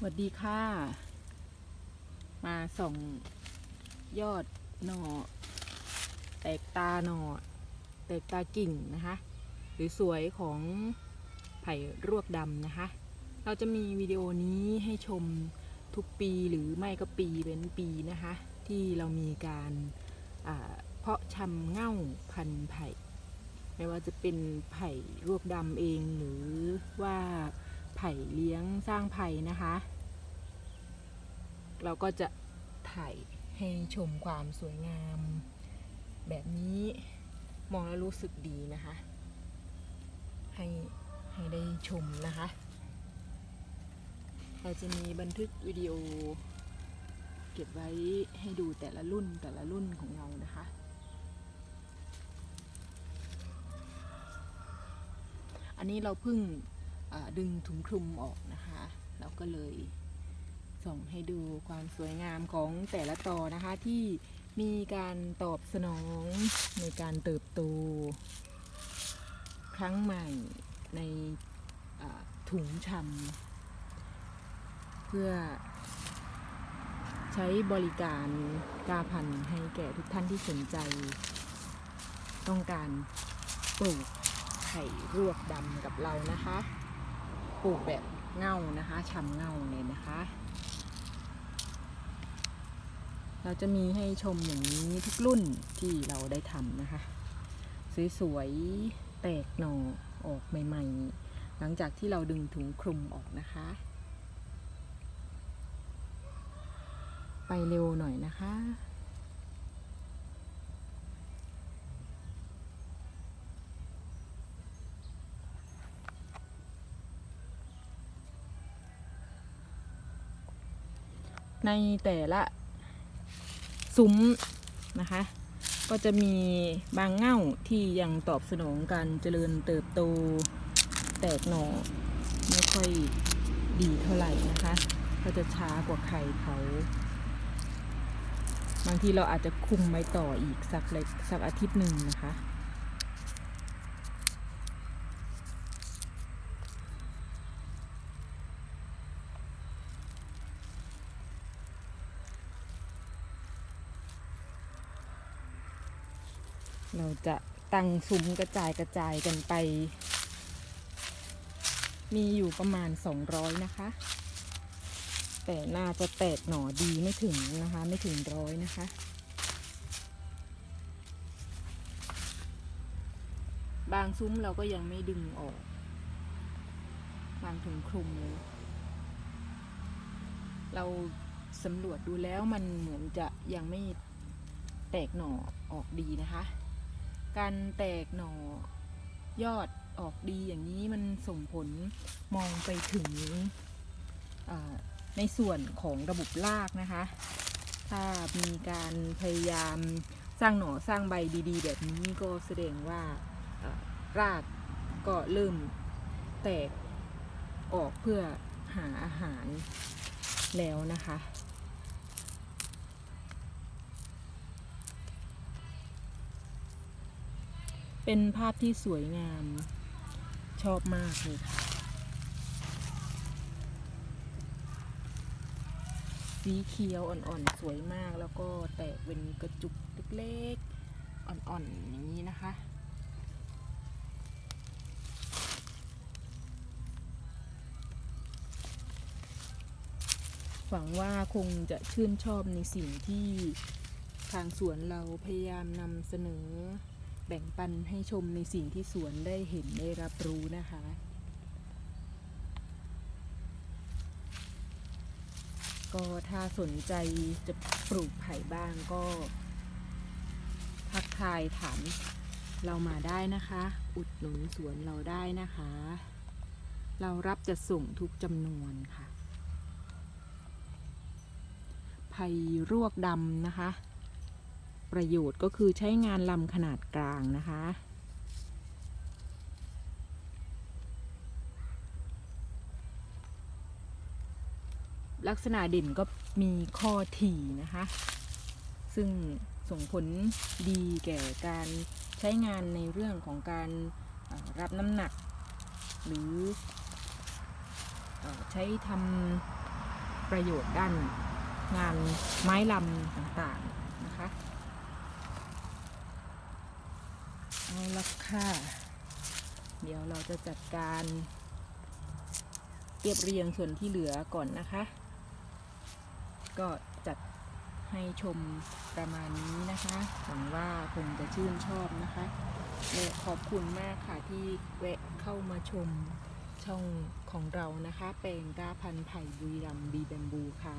สวัสดีค่ะ มาส่องยอดหน่อ แตกตาหน่อ แตกตากิ่งนะคะ หรือสวยของไผ่รวกดำนะคะ เราจะมีวิดีโอนี้ให้ชมทุกปีหรือไม่ก็ปีเป็นปีนะคะ ที่เรามีการเพาะชำเง่าพันธุ์ไผ่ ไม่ว่าจะเป็นไผ่รวกดำเองหรือ ไผ่เลี้ยงสร้างไผ่นะคะ เราก็จะถ่ายให้ชมความสวยงาม แบบนี้มองแล้วรู้สึกดีนะคะ ให้ให้ได้ชมนะคะ เราจะมีบันทึกวิดีโอ เก็บไว้ให้ดูแต่ละรุ่นแต่ละรุ่นของเรานะคะอันนี้เราเพิ่ง ดึงถุงคลุมออกนะคะ เราก็เลยส่งให้ดูความสวยงามของแต่ละตอนะคะที่มีการตอบสนองในการเติบโต ครั้งใหม่ในถุงชำเพื่อใช้บริการกาพันธุ์ให้แก่ทุกท่านที่สนใจ ต้องการปลูกไข่รวกดำกับเรานะคะ ปลูกแบบเง่านะคะชำเง่าเลยนะคะ เราจะมีให้ชมอย่างนี้ทุกรุ่นที่เราได้ทำนะคะ สวยๆแตกหน่อออกใหม่ๆ หลังจากที่เราดึงถุงคลุมออกนะคะ ไปเร็วหน่อยนะคะ ในแต่ละซุ้มนะคะ ก็จะมีบางเง่าที่ยังตอบสนองการเจริญเติบโตแตกหน่อไม่ค่อยดีเท่าไหร่นะคะ ก็จะช้ากว่าไข่เขา บางทีเราอาจจะคุมไว้ต่ออีกสักเล็กสักอาทิตย์หนึ่งนะคะ เราจะตั้งซุ้มกระจายกระจายกันไป มีอยู่ประมาณ 200 นะคะ แต่น่าจะแตกหน่อดีไม่ถึงนะคะ ไม่ถึงร้อยนะคะ บางซุ้มเราก็ยังไม่ดึงออก บางถึงคลุมเลยเราสำรวจดูแล้วมันเหมือนจะยังไม่แตกหน่อออกดีนะคะ การแตกหน่อยอดออกดีอย่างนี้มันส่งผลมองไปถึงในส่วนของระบบรากนะคะ ถ้ามีการพยายามสร้างหน่อสร้างใบดีๆ แบบนี้ก็แสดงว่ารากก็เริ่มแตกออกเพื่อหาอาหารแล้วนะคะ เป็นภาพที่สวยงาม ชอบมากเลยค่ะ สีเขียวอ่อนๆ สวยมากแล้วก็แตกเป็นกระจุกเล็กๆ อ่อนๆ อย่างนี้นะคะหวังว่าคงจะชื่นชอบในสิ่งที่ทางสวนเราพยายามนำเสนอ แบ่งปันให้ชมในสิ่งที่สวนได้เห็นได้รับรู้นะคะก็ถ้าสนใจจะปลูกไผ่บ้างก็ ทักทายถามเรามาได้นะคะ อุดหนุนสวนเราได้นะคะ เรารับจะส่งทุกจำนวนค่ะ ไผ่รวกดำนะคะ ประโยชน์ก็คือใช้งานลำขนาดกลางนะคะ ลักษณะเด่นก็มีข้อถี่นะคะ ซึ่งส่งผลดีแก่การใช้งานในเรื่องของการรับน้ำหนัก หรือใช้ทำประโยชน์ด้านงานไม้ลำต่างๆนะคะ เอา ละค่ะ เดี๋ยวเราจะจัดการเรียบเรียงส่วนที่เหลือก่อนนะคะ ก็จัดให้ชมประมาณนี้นะคะหวังว่าคงจะชื่นชอบนะคะและขอบคุณมากค่ะที่แวะเข้ามาชมช่องของเรานะคะแปลงกล้าพันธุ์ไผ่บุรีรัมบีแบมบูค่ะ